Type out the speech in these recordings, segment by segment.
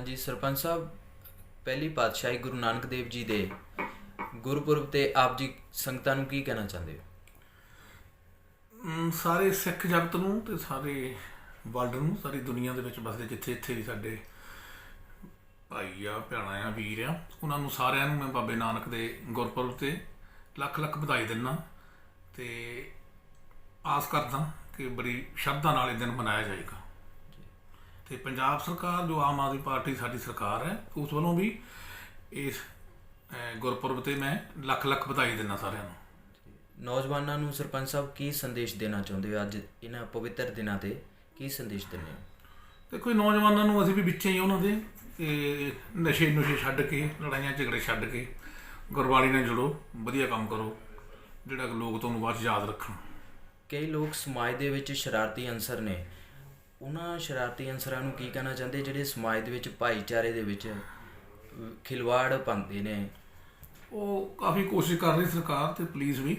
ਹਾਂਜੀ, ਸਰਪੰਚ ਸਾਹਿਬ, ਪਹਿਲੀ ਪਾਤਸ਼ਾਹੀ ਗੁਰੂ ਨਾਨਕ ਦੇਵ ਜੀ ਦੇ ਗੁਰਪੁਰਬ ਤੇ ਆਪ ਜੀ ਸੰਗਤਾਂ ਨੂੰ ਕੀ ਕਹਿਣਾ ਚਾਹੁੰਦੇ ਹੋ? ਸਾਰੇ ਸਿੱਖ ਜਗਤ ਨੂੰ ਤੇ ਸਾਰੇ ਵਰਲਡ ਨੂੰ, ਸਾਰੀ ਦੁਨੀਆ ਦੇ ਵਿੱਚ ਬਸਦੇ ਜਿੱਥੇ ਇੱਥੇ ਵੀ ਸਾਡੇ ਭਾਈ ਆ, ਭੈਣਾਂ ਆ, ਵੀਰ ਆ, ਉਹਨਾਂ ਨੂੰ ਸਾਰਿਆਂ ਨੂੰ ਮੈਂ ਬਾਬੇ ਨਾਨਕ ਦੇ ਗੁਰਪੁਰਬ ਤੇ ਲੱਖ ਲੱਖ ਵਧਾਈ ਦਿੰਦਾ ਤੇ ਆਸ ਕਰਦਾ ਕਿ ਬੜੀ ਸ਼ਰਧਾ ਨਾਲ ਇਹ ਦਿਨ ਮਨਾਇਆ ਜਾਏਗਾ। ਤੇ ਪੰਜਾਬ ਸਰਕਾਰ ਜੋ ਆਮ ਆਦਮੀ ਪਾਰਟੀ ਸਾਡੀ ਸਰਕਾਰ ਹੈ ਉਸ ਵੱਲੋਂ ਵੀ ਇਸ ਗੁਰਪੁਰਬ ਤੇ ਮੈਂ ਲੱਖ ਲੱਖ ਵਧਾਈ ਦਿੰਦਾ ਸਾਰਿਆਂ ਨੂੰ। ਨੌਜਵਾਨਾਂ ਨੂੰ ਸਰਪੰਚ ਸਾਹਿਬ ਕੀ ਸੰਦੇਸ਼ ਦੇਣਾ ਚਾਹੁੰਦੇ ਹੋ ਅੱਜ ਇਹਨਾਂ ਪਵਿੱਤਰ ਦਿਨਾਂ ਤੇ? ਕੀ ਸੰਦੇਸ਼ ਦਿੰਦੇ ਹੋ? ਦੇਖੋ ਨੌਜਵਾਨਾਂ ਨੂੰ ਅਸੀਂ ਵੀ ਵਿੱਚੇ ਹੀ ਉਹਨਾਂ ਦੇ ਤੇ ਨਸ਼ੇ ਨੁਸ਼ੇ ਛੱਡ ਕੇ ਲੜਾਈਆਂ ਝਗੜੇ ਛੱਡ ਕੇ ਗੁਰਬਾਣੀ ਨਾਲ ਜੁੜੋ ਵਧੀਆ ਕੰਮ ਕਰੋ ਜਿਹੜਾ ਕਿ ਲੋਕ ਤੁਹਾਨੂੰ ਬਾਅਦ ਯਾਦ ਰੱਖਣ। ਕਈ ਲੋਕ ਸਮਾਜ ਦੇ ਵਿੱਚ ਸ਼ਰਾਰਤੀ ਅੰਸਰ ਨੇ ਉਹਨਾਂ ਸ਼ਰਾਰਤੀ ਅੰਸਰਾਂ ਨੂੰ ਕੀ ਕਹਿਣਾ ਚਾਹੁੰਦੇ? ਜਿਹੜੇ ਸਮਾਜ ਦੇ ਵਿੱਚ ਭਾਈਚਾਰੇ ਦੇ ਵਿੱਚ ਖਿਲਵਾੜ ਪਾਉਂਦੇ ਨੇ। ਉਹ ਕਾਫੀ ਕੋਸ਼ਿਸ਼ ਕਰ ਰਹੀ ਸਰਕਾਰ ਤੇ ਪੁਲਿਸ ਵੀ।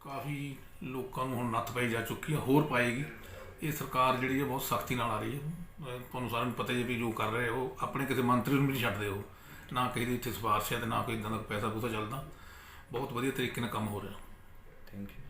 ਕਾਫੀ ਲੋਕਾਂ ਨੂੰ ਹੁਣ ਨੱਥ ਪਾਈ ਜਾ ਚੁੱਕੀ ਹੈ ਹੋਰ ਪਾਏਗੀ। ਇਹ ਸਰਕਾਰ ਜਿਹੜੀ ਹੈ ਬਹੁਤ ਸਖਤੀ ਨਾਲ ਆ ਰਹੀ ਹੈ ਤੁਹਾਨੂੰ ਸਾਰਿਆਂ ਨੂੰ ਪਤਾ ਹੀ ਹੈ ਵੀ ਜੋ ਕਰ ਰਹੇ ਉਹ ਆਪਣੇ ਕਿਸੇ ਮੰਤਰੀ ਨੂੰ ਵੀ ਨਹੀਂ ਛੱਡਦੇ ਉਹ। ਨਾ ਕਿਸੇ ਦੀ ਇੱਥੇ ਸਿਫਾਰਿਸ਼ ਹੈ ਤੇ ਨਾ ਕੋਈ ਇਦਾਂ ਦਾ ਪੈਸਾ ਪੂਸਾ ਚੱਲਦਾ। ਬਹੁਤ ਵਧੀਆ ਤਰੀਕੇ ਨਾਲ ਕੰਮ ਹੋ ਰਿਹਾ। Thank you